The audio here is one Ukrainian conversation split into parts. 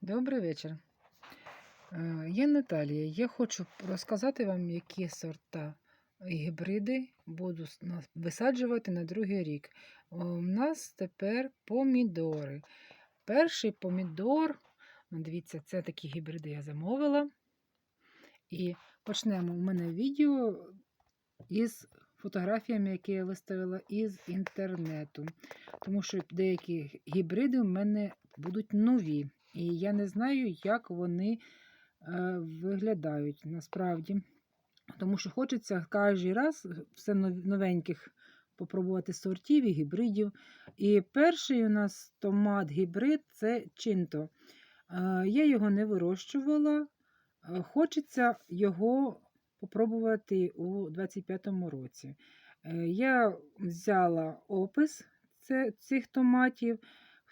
Добрий вечір. Е, Я Наталія. Я хочу розказати вам, які сорта гібриди буду висаджувати на другий рік. У нас тепер помідори. Перший помідор, ну, дивіться, це такі гібриди я замовила. І почнемо. У мене відео із фотографіями, які я виставила із інтернету. Тому що деякі гібриди у мене будуть нові. І я не знаю, як вони е, виглядають насправді. Тому що хочеться кожен раз все новеньких попробувати сортів і гібридів. І перший у нас томат гібрид це чинто. Е, Я його не вирощувала. Е, Хочеться його попробувати у 25-му році. Я взяла опис цих томатів.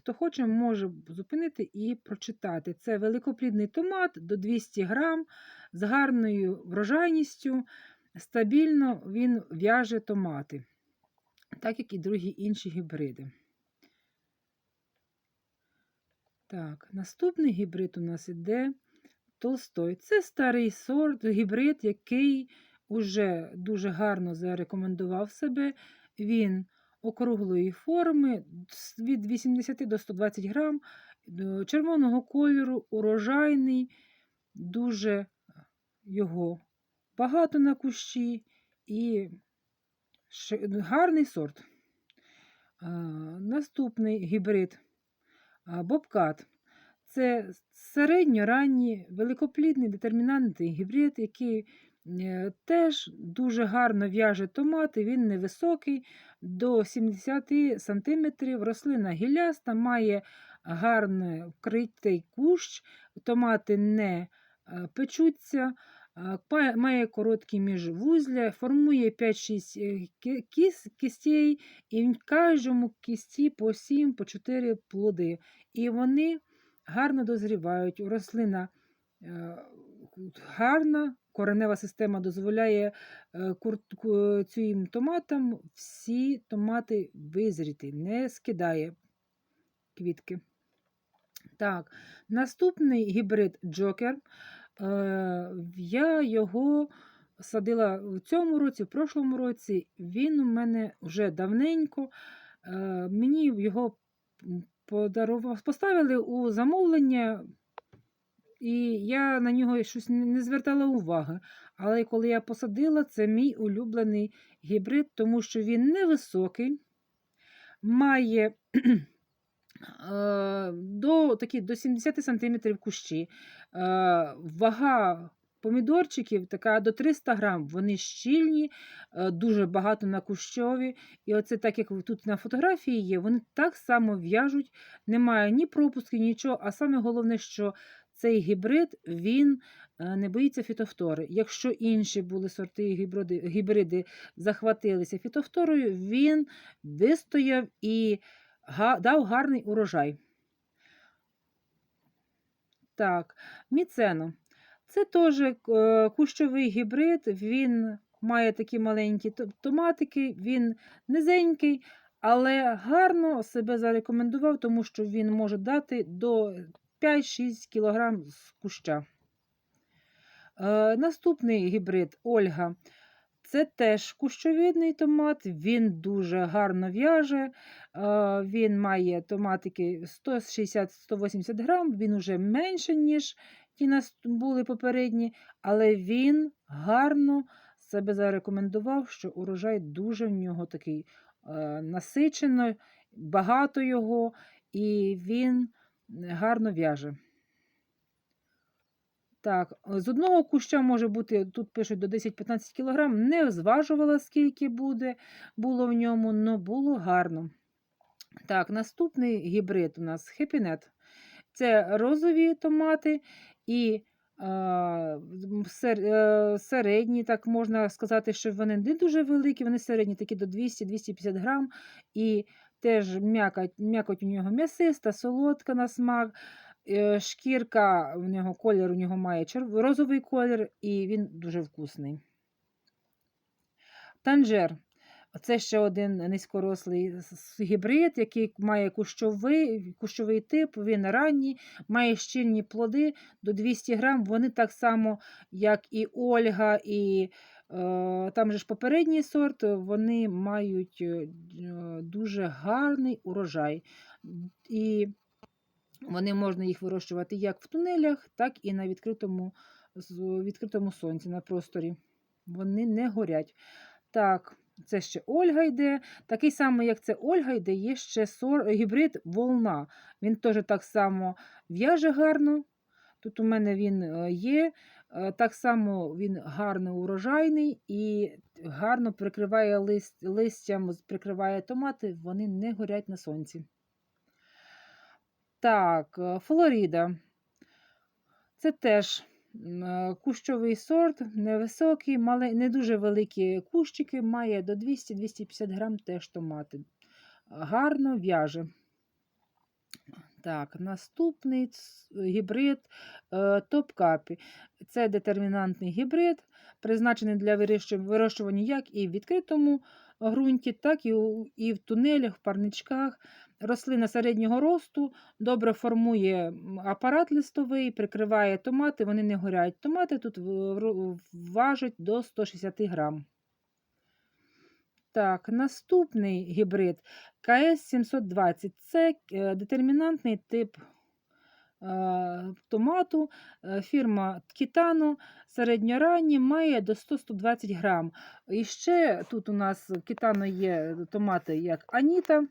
Хто хоче, може зупинити і прочитати. Це великоплідний томат до 200 грам з гарною врожайністю. Стабільно він в'яже томати, так як і другі інші гібриди. Так, наступний гібрид у нас іде Толстой. Це старий сорт, гібрид, який уже дуже гарно зарекомендував себе. Він округлої форми від 80 до 120 грам, е, червоного кольору, урожайний, дуже його багато на кущі і гарний сорт. Наступний гібрид Бобкат. Це середньоранній великоплідний детермінантний гібрид, який е, теж дуже гарно в'яже томати. Він невисокий, до 70 см. Рослина гіляста, має гарно вкритий кущ, томати не е, печуться, е, має короткі міжвузля, формує 5-6 е, кіс- кістей, і в кожному кісті по 7 по 4 плоди. І вони гарно дозрівають. Рослина е, гарна, коренева система дозволяє е, цим томатам всі томати визріти, не скидає квітки. Так, наступний гібрид Джокер. Е, Я його садила в цьому році, в прошлому році. Він у мене вже давненько. Е, Мені його подарував, поставили у замовлення, і я на нього щось не звертала уваги. Але коли я посадила, це мій улюблений гібрид, тому що він невисокий, має е, до, такі, до 70 см кущі. Е, Вага помідорчиків така до 300 грам. Вони щільні, е, дуже багато на кущові. І оце так, як тут на фотографії є, вони так само в'яжуть, немає ні пропусків, нічого. А саме головне, що цей гібрид він е, не боїться фітофтори. Якщо інші були сорти гібриди, гібриди захватилися фітофторою, він вистояв і дав гарний урожай. Так, міцено. Це теж е, кущовий гібрид, він має такі маленькі томатики, він низенький, але гарно себе зарекомендував, тому що він може дати до 5-6 кг з куща. Е, наступний гібрид Ольга. Це теж кущовидний томат, він дуже гарно в'яже, е, він має томатики 160-180 грам, він уже менше, ніж ті нас були попередні, але він гарно себе зарекомендував, що урожай дуже в нього такий е, насичено, багато його, і він гарно в'яже. Так, з одного куща може бути, тут пишуть до 10-15 кг, не зважувала, скільки буде, було в ньому, але було гарно. Так, наступний гібрид у нас хепінет. Це розові томати і е, середні, так можна сказати, що вони не дуже великі, вони середні, такі до 200-250 грам. І теж м'якоть, м'якоть у нього м'ясиста, солодка на смак. Е, Шкірка в нього колір у нього має черв- розовий колір, і він дуже вкусний. Танжер. Це ще один низькорослий гібрид, який має кущовий, кущовий тип, він ранній, має щільні плоди до 200 грам. Вони так само, як і Ольга, і там же ж попередній сорт, вони мають е, е, дуже гарний урожай. І вони можна їх вирощувати як в тунелях, так і на відкритому, відкритому сонці, на просторі. Вони не горять. Так, це ще Ольга йде. Такий самий, як це Ольга, йде, є ще сор... гібрид волна. Він теж так само в'яже гарно. Тут у мене він е, є. Е, Так само він гарно урожайний і гарно прикриває лист... листям, прикриває томати, вони не горять на сонці. Так, е, Флоріда. Це теж е, кущовий сорт, невисокий, мале- не дуже великі кущики, має до 200-250 грам теж томати. Гарно в'яже. Так, наступний гібрид е, топкапі. Це детермінантний гібрид, призначений для вирощування як і в відкритому ґрунті, так і, у, і в тунелях, в парничках. Рослина середнього росту, добре формує апарат листовий, прикриває томати, вони не горять. Томати тут важать до 160 грам. Так, наступний гібрид КС-720. Це е, детермінантний тип е, томату. Е, Фірма Кітано середньоранній має до 100-120 грам. І ще тут у нас в Кітано є томати як Аніта.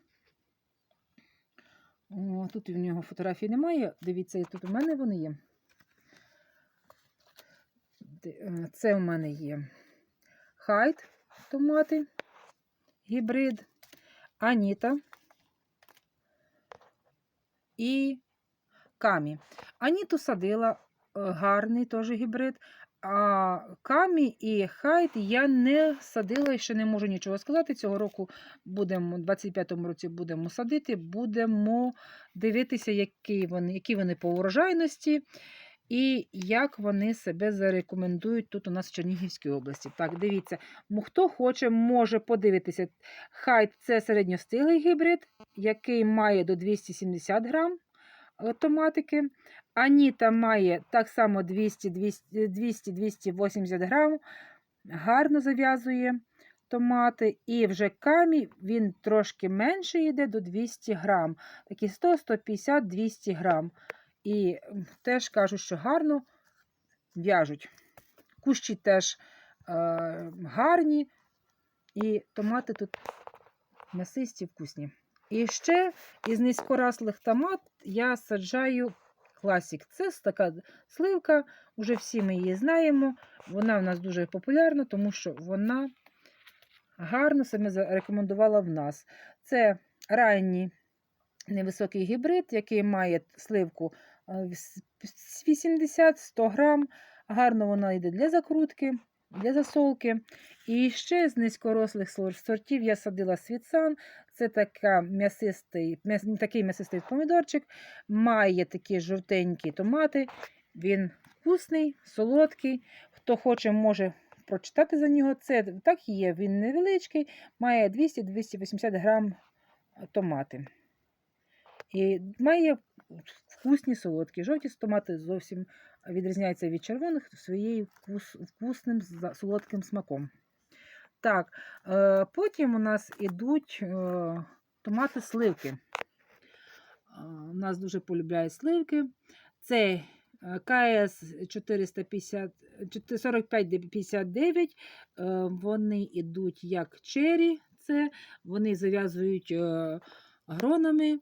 Тут в нього фотографії немає. Дивіться, тут у мене вони є. Це у мене є хайт томати, гібрид, Аніта і камі. Аніту садила е, гарний теж гібрид. А камі і хайт я не садила і ще не можу нічого сказати. Цього року будемо, у 25-му році будемо садити, будемо дивитися, які вони, які вони по урожайності і як вони себе зарекомендують тут у нас в Чернігівській області. Так, дивіться, хто хоче, може подивитися. Хайт це середньостиглий гібрид, який має до 270 грам томатики. Аніта має так само 200-280 грам, гарно зав'язує томати. І вже камі він трошки менше йде до 200 грам, такі 100, 150, 200 грам. І теж кажуть, що гарно в'яжуть. Кущі теж е, гарні, і томати тут м'ясисті, вкусні. І ще із низькорослих томат я саджаю класік. Це така сливка, вже всі ми її знаємо. Вона в нас дуже популярна, тому що вона гарно себе зарекомендувала в нас. Це ранній невисокий гібрид, який має сливку 80-100 грам. Гарно вона йде для закрутки, для засолки. І ще з низькорослих сортів я садила світсан. Це така м'ясистий, м'яс- такий м'ясистий помідорчик, має такі жовтенькі томати. Він вкусний, солодкий. Хто хоче, може прочитати за нього. Це так є. Він невеличкий, має 200-280 грам томати. І має вкусні солодкі. Жовті томати зовсім відрізняються від червоних своєю вкус, вкусним солодким смаком. Так, е, потім у нас ідуть е, томати сливки. Е, У нас дуже полюбляють сливки. Це КС 450, 4559. е, Вони йдуть як чері, це вони зав'язують гронами.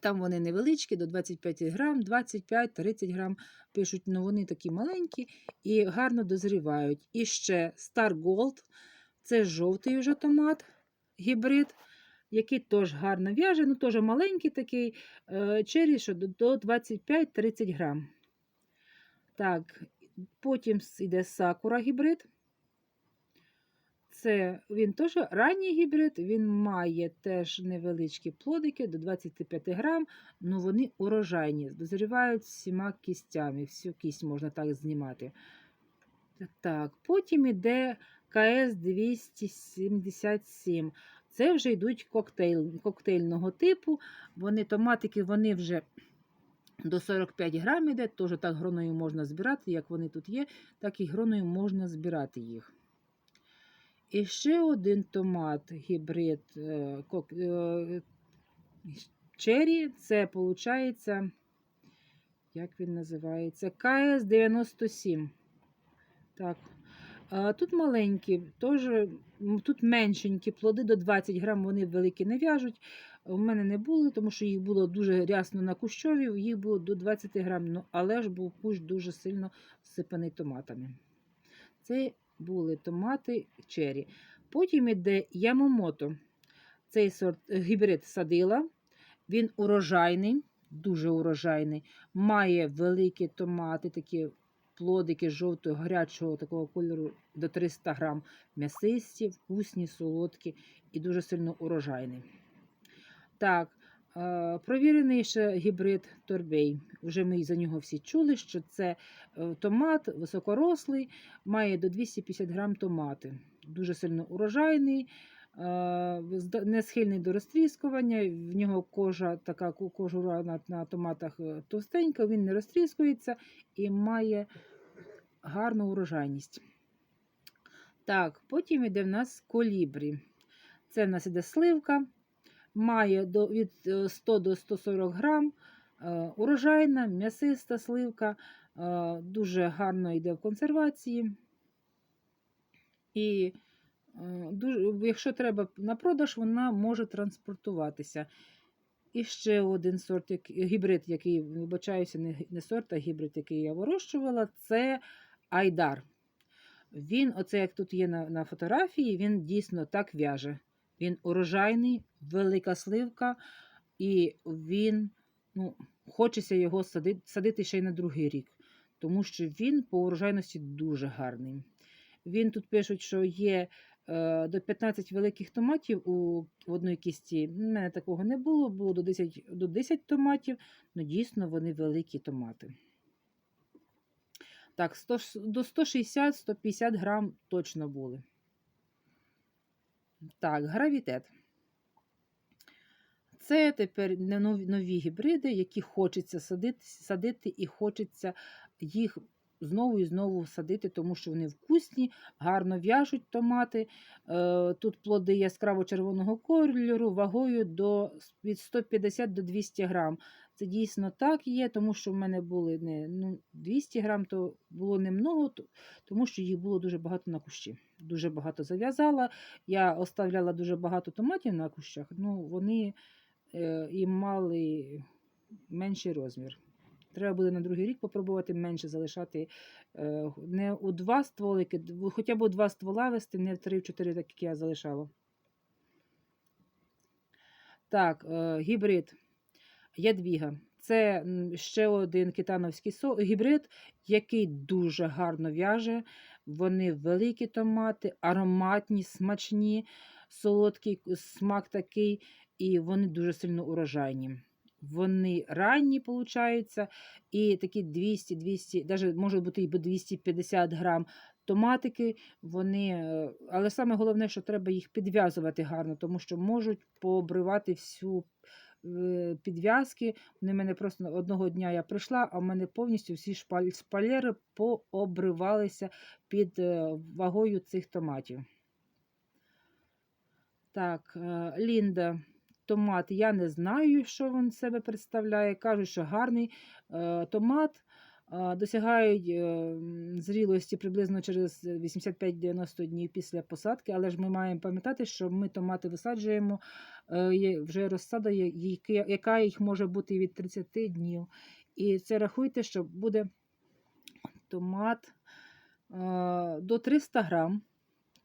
Там вони невеличкі, до 25 грам, 25-30 грам пишуть, але вони такі маленькі і гарно дозрівають. І ще Star Gold це жовтий вже томат, гібрид, який теж гарно в'яже, ну теж маленький такий е, що до- до 25-30 грам. Так, потім йде сакура гібрид. Це він теж ранній гібрид, він має теж невеличкі плодики до 25 грам, але вони урожайні, дозрівають всіма кістями, всю кість можна так знімати. Так, потім іде КС 277. Це вже йдуть коктейль, коктейльного типу. Вони томатики, вони вже до 45 грам іде, теж так гроною можна збирати, як вони тут є, так і гроною можна збирати їх. І ще один томат гібрид е, е, черрі, це виходить, як він називається? КС-97. Так. Тут маленькі, теж, тут меншенькі плоди до 20 грам, вони великі не в'яжуть. У мене не було, тому що їх було дуже рясно на кущові, їх було до 20 грам, ну, але ж був кущ дуже сильно всипаний томатами. Це були томати чері. Потім іде ямомото. Цей сорт е, гібрид садила. Він урожайний, дуже урожайний. Має великі томати, такі плодики жовтого, гарячого такого кольору до 300 грам. М'ясисті, вкусні, солодкі і дуже сильно урожайний. Так, провірений ще гібрид Торбей. Вже ми за нього всі чули, що це е, томат високорослий, має до 250 грам томати. Дуже сильно урожайний, е, не схильний до розтріскування. В нього кожа, така кожура на, на томатах е, товстенька, він не розтріскується і має гарну урожайність. Так, потім йде в нас колібрі. Це в нас іде сливка, має до, від е, 100 до 140 грам. Е, Урожайна, м'ясиста сливка, е, дуже гарно йде в консервації. І е, дуже, якщо треба на продаж, вона може транспортуватися. І ще один сорт, гібрид, який, вибачаюся, не сорт, а гібрид, який я вирощувала, це Айдар. Він, оце як тут є на, на фотографії, він дійсно так в'яже. Він урожайний, велика сливка, і він, ну, хочеться його садити, садити ще й на другий рік, тому що він по урожайності дуже гарний. Він тут пишуть, що є е, до 15 великих томатів у в одній кісті. У мене такого не було, було до 10, до 10 томатів, але дійсно вони великі томати. Так, 100, до 160-150 грам точно були. Так, гравітет. Це тепер нові гібриди, які хочеться садити, садити і хочеться їх знову і знову садити, тому що вони вкусні, гарно в'яжуть томати. Е, Тут плоди яскраво червоного кольору, вагою до, від 150 до 200 грам. Це дійсно так є, тому що в мене були не ну, 200 грам, то було немного, то- тому що їх було дуже багато на кущі. Дуже багато зав'язала. Я оставляла дуже багато томатів на кущах, ну вони е, і мали менший розмір. Треба буде на другий рік попробувати менше залишати е, не у два стволики, хоча б у два ствола вести, не в три-чотири, так як я залишала. Так, е, гібрид ядвіга. Це ще один китановський гібрид, який дуже гарно в'яже. Вони великі томати, ароматні, смачні, солодкий смак такий, і вони дуже сильно урожайні. Вони ранні, получаються, і такі 200, 200, навіть може бути і 250 грам томатики. Вони, е, але саме головне, що треба їх підв'язувати гарно, тому що можуть пообривати всю підв'язки. Вони мене просто одного дня я прийшла, а в мене повністю всі шпалери пообривалися під е, вагою цих томатів. Так, е, Лінда. Томат, я не знаю, що він себе представляє. Кажуть, що гарний е, томат. Досягають е, зрілості приблизно через 85-90 днів після посадки, але ж ми маємо пам'ятати, що ми томати висаджуємо, е, вже розсада, яка їх може бути від 30 днів. І це рахуйте, що буде томат е, до 300 грам.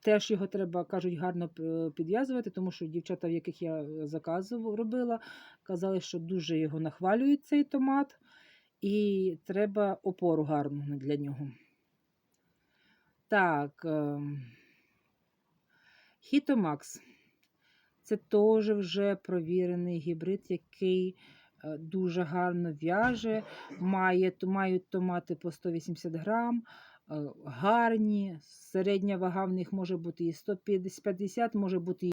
Теж його треба, кажуть, гарно підв'язувати, тому що дівчата, в яких я заказував, робила, казали, що дуже його нахвалюють цей томат, і треба опору гарну для нього. Так, ем, Хітомакс. Це теж вже провірений гібрид, який е, дуже гарно в'яже, має, мають томати по 180 грам. гарні, середня вага в них може бути і 150, може бути